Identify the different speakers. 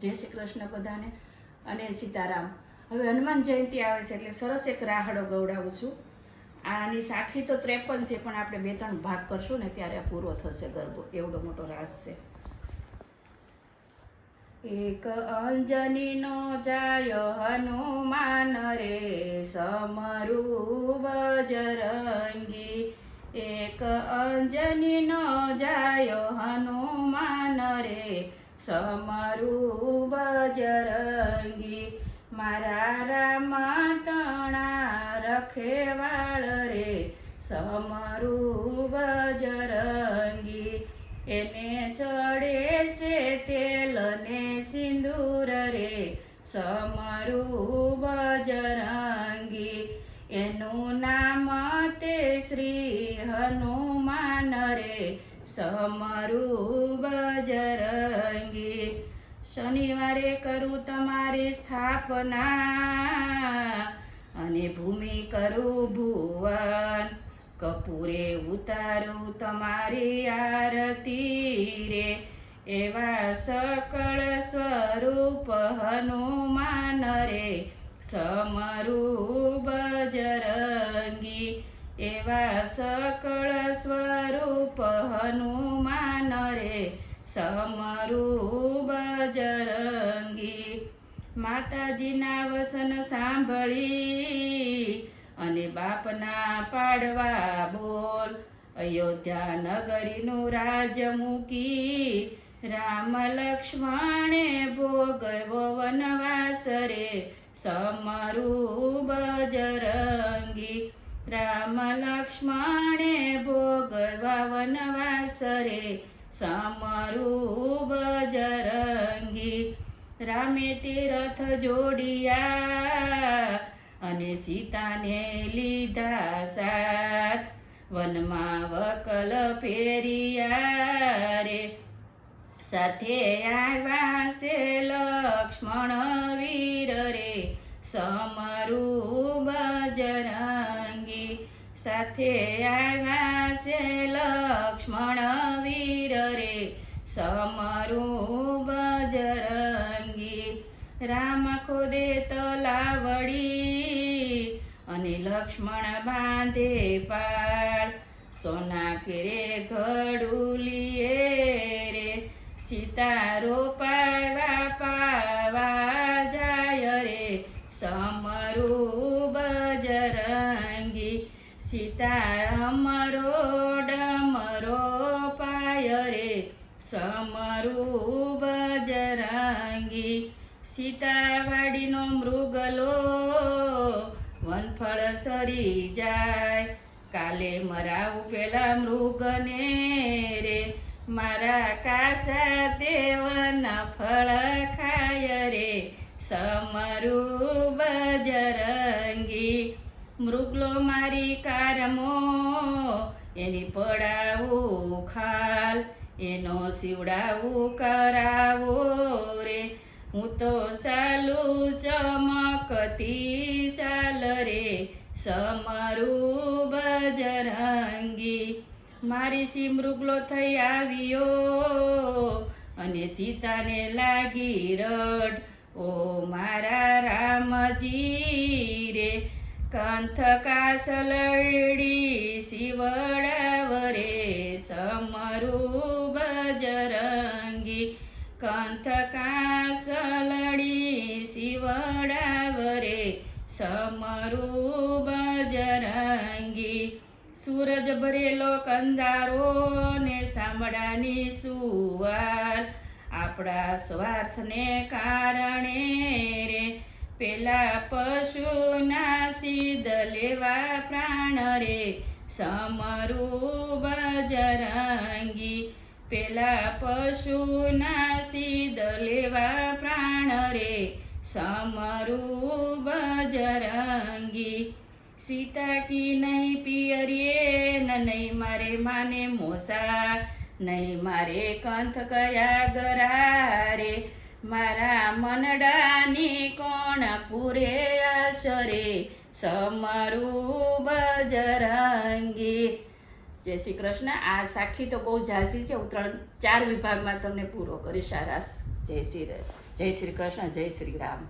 Speaker 1: જય શ્રી કૃષ્ણ બધાને અને સીતારામ. હવે હનુમાન જયંતિ આવે છે એટલે સરસ એક રાહડો ગવડાવું છું. આની સાખી તો ત્રેપન છે, પણ આપણે બે ત્રણ ભાગ કરશું ને ત્યારે પૂરો થશે ગરબો. એવડો મોટો રાસ છે. એક અંજનીનો જાય હનુમાન રે સમરૂ બજરંગી એક અંજનીનો જાય હનુમાન રે સમરૂ બજરંગી મારા રામ તણા રખેવાળ રે. સમરૂ બજરંગી એને ચડે છે તેલ ને સિંદૂર રે. સમરૂ બજરંગી એનું નામ તે શ્રી હનુમાન રે. સમરૂ બજરંગી. શનિવારે કરું તમારી સ્થાપના અને ભૂમિ કરું ભુવન. કપૂરે ઉતારું તમારી આરતી રે. એવા સકળ સ્વરૂપ હનુમાન રે. સમરૂ બજરંગી. એવા સકળ સ્વરૂપ હનુમાન રે, સમરૂપ બજરંગી માતાજીના વસન સાંભળી અને બાપના પાડવા બોલ. અયોધ્યા નગરીનું રાજ્ય મૂકી રામ લક્ષ્મણે ભોગવો વનવાસ રે સમરૂ બજરંગી રામ લક્ષ્મણે ભોગવા વનવાસ રે સમરૂ બજરંગી રામે તે રથ જોડિયા અને સીતાને લીધા સાથ. વનમાં વકલ ફેરિયા રે. સાથે આવ્યા છે લક્ષ્મણ વીર રે. સમરૂ બજરંગી સાથે આવ્યા છે લક્ષ્મણ વીર રે. સમરૂ બજરંગી રામ ખોદે તલાવડી અને લક્ષ્મણ બાંધે પાળ. સોના કેરે ઘડુલીએ રે. સીતારો પાવા પાવા જાય રે. સમરૂ બજરંગી સીતા અમરો ડમરો પાય રે સમરૂ બજરંગી સીતાવાડીનો મૃગલો, વનફળ સરી જાય. કાલે મરાવું પેલા મૃગને રે, મારા કાસા દેવના ફળ ખાય રે સમરૂ બજરંગી મૃગલો મારી કારમો, એની પડાવું ખાલ, એનો સીવડાવું કરાવો રે. હું તો ચાલું ચમકતી ચાલ રે, સમરૂ બજરંગી. મારી સી મૃગલો થઈ આવ્યો, અને સીતાને લાગી રડ. ઓ મારા રામજી કંથ કાસલડી શિવડાવરે સમરૂ બજરંગી કંથ કાસલડી શિવડાવરે સમરૂ બજરંગી સૂરજ ભરેલો કંદારો ને સાંભળાની સુવાલ. આપણા સ્વાર્થને કારણે પેલા પશુના સિદ્ધ લેવા પ્રાણ રે, સમરૂ બજરંગી. પેલા પશુના સિદ્ધ લેવા પ્રાણ રે, સમરૂ બજરંગી. સીતા કી નહીં પિયરીએ નહીં મારે માને મોસા, નહીં મારે કંથ કયા ગરારે મારા મનડાની કોણ પૂરે આશરે? સમરૂ બજરંગી. જય શ્રી કૃષ્ણ. આ સાખી તો બહુ ઝાઝી છે. હું ત્રણ, ચાર વિભાગમાં તમને પૂરો કરીશ. આ રાસ. જય શ્રી જય શ્રી કૃષ્ણ, જય શ્રી રામ.